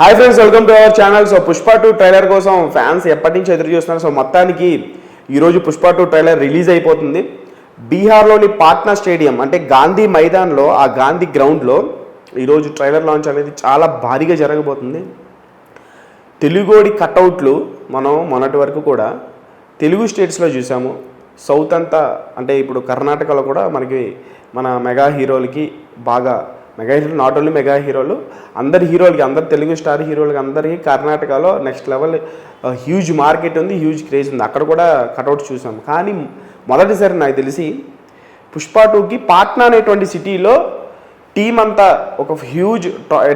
Hi friends welcome to our channel so Pushpa two trailer కోసం fans ఎప్పటి నుంచి ఎదురు చూస్తున్నారు? సో మొత్తానికి ఈరోజు పుష్ప టూ ట్రైలర్ రిలీజ్ అయిపోతుంది. బీహార్లోని పాట్నా స్టేడియం అంటే గాంధీ మైదాన్లో ఆ గాంధీ గ్రౌండ్లో ఈరోజు ట్రైలర్ లాంచ్ అనేది చాలా భారీగా జరగబోతుంది. తెలుగోడి కట్అవుట్లు మనం మొన్నటి వరకు కూడా తెలుగు స్టేట్స్లో చూసాము. సౌత్ అంతా అంటే ఇప్పుడు కర్ణాటకలో కూడా మనకి మన మెగా హీరోలకి బాగా మెగా హీరోలు నాట్ ఓన్లీ మెగా హీరోలు అందరి హీరోలకి అందరు తెలుగు స్టార్ హీరోలకి అందరికీ కర్ణాటకలో నెక్స్ట్ లెవెల్ హ్యూజ్ మార్కెట్ ఉంది హ్యూజ్ క్రేజ్ ఉంది. అక్కడ కూడా కటౌట్స్ చూసాం కానీ మొదటిసారి నాకు తెలిసి పుష్ప టూకి పాట్నా అనేటువంటి సిటీలో టీం అంతా ఒక హ్యూజ్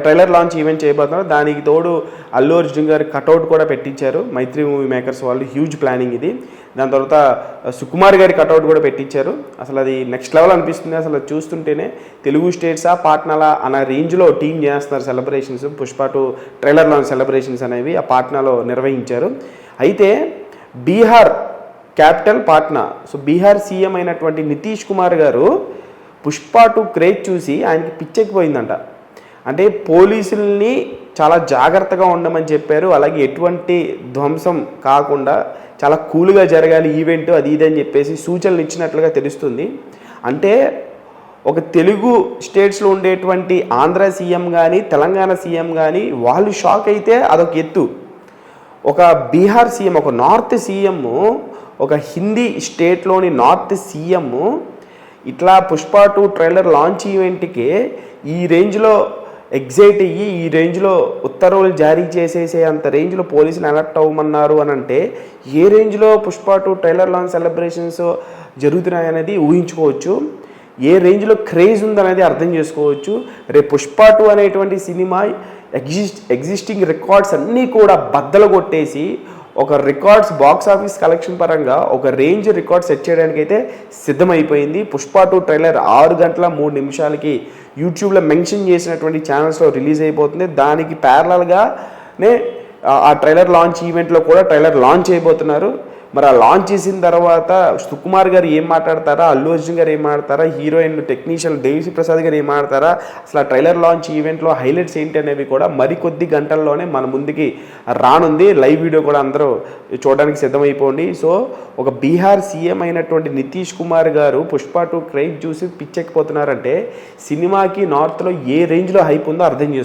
ట్రైలర్ లాంచ్ ఈవెంట్ చేయబోతున్నారు. దానికి తోడు అల్లు అర్జున్ గారి కటౌట్ కూడా పెట్టించారు. మైత్రి మూవీ మేకర్స్ వాళ్ళు హ్యూజ్ ప్లానింగ్ ఇది. దాని తర్వాత eh, సుకుమార్ గారి కటౌట్ కూడా పెట్టించారు. అసలు అది నెక్స్ట్ లెవెల్ అనిపిస్తుంది. అసలు చూస్తుంటేనే తెలుగు స్టేట్సా పాట్నాలా అన్న రేంజ్లో టీం చేస్తున్నారు celebrations Pushpa two trailer launch celebrations అనేవి ఆ పాట్నాలో నిర్వహించారు. అయితే Bihar capital Patna. So Bihar CM అయినటువంటి నితీష్ కుమార్ గారు పుష్ప టూ క్రేజ్ చూసి ఆయనకి పిచ్చెక్కిపోయిందంట. అంటే పోలీసుల్ని చాలా జాగ్రత్తగా ఉండమని చెప్పారు. అలాగే ఎటువంటి ధ్వంసం కాకుండా చాలా కూల్గా జరగాలి ఈవెంట్ అది ఇది అని చెప్పేసి సూచనలు ఇచ్చినట్లుగా తెలుస్తుంది. అంటే ఒక తెలుగు స్టేట్స్లో ఉండేటువంటి ఆంధ్ర సీఎం కానీ తెలంగాణ సీఎం కానీ వాళ్ళు షాక్ అయితే అదొక ఎత్తు. ఒక బీహార్ సీఎం ఒక నార్త్ సీఎం ఒక హిందీ స్టేట్లోని నార్త్ సీఎం ఇట్లా పుష్ప టూ ట్రైలర్ లాంచ్ ఈవెంట్కి ఈ రేంజ్లో ఎగ్జైట్ అయ్యి ఈ రేంజ్లో ఉత్తర్వులు జారీ చేసేసే అంత రేంజ్లో పోలీసులు అలర్ట్ అవ్వమన్నారు అని అంటే ఏ రేంజ్లో Pushpa two trailer launch celebrations జరుగుతున్నాయనేది ఊహించుకోవచ్చు. ఏ రేంజ్లో క్రేజ్ ఉందనేది అర్థం చేసుకోవచ్చు. రేపు పుష్ప టూ అనేటువంటి సినిమా ఎగ్జిస్ట్ ఎగ్జిస్టింగ్ రికార్డ్స్ అన్నీ కూడా బద్దలు కొట్టేసి ఒక రికార్డ్స్ బాక్స్ ఆఫీస్ కలెక్షన్ పరంగా ఒక రేంజ్ రికార్డ్ సెట్ చేయడానికి అయితే సిద్ధమైపోయింది. పుష్ప టూ ట్రైలర్ ఆరు గంటల మూడు నిమిషాలకి యూట్యూబ్లో మెన్షన్ చేసినటువంటి ఛానల్స్లో రిలీజ్ అయిపోతుంది. దానికి ప్యారలల్గానే ఆ ట్రైలర్ లాంచ్ ఈవెంట్లో కూడా ట్రైలర్ లాంచ్ అయిపోతున్నారు. మరి ఆ లాంచ్ చేసిన తర్వాత సుకుమార్ గారు ఏం మాట్లాడతారా? అల్లు అర్జున్ గారు ఏం మాట్లాడతారా? హీరోయిన్ టెక్నీషియన్ దేవిశ్రీ ప్రసాద్ గారు ఏం మాట్లాడతారా? అసలు ఆ ట్రైలర్ లాంచ్ ఈవెంట్లో హైలైట్స్ ఏంటి అనేవి కూడా మరికొద్ది గంటల్లోనే మన ముందుకి రానుంది. లైవ్ వీడియో కూడా అందరూ చూడడానికి సిద్ధమైపోండి. సో ఒక బీహార్ సీఎం అయినటువంటి నితీష్ కుమార్ గారు పుష్ప టూ క్రైజ్ చూసి పిచ్చెక్కిపోతున్నారంటే సినిమాకి నార్త్లో ఏ రేంజ్లో హైప్ ఉందో అర్థం చేసుకోండి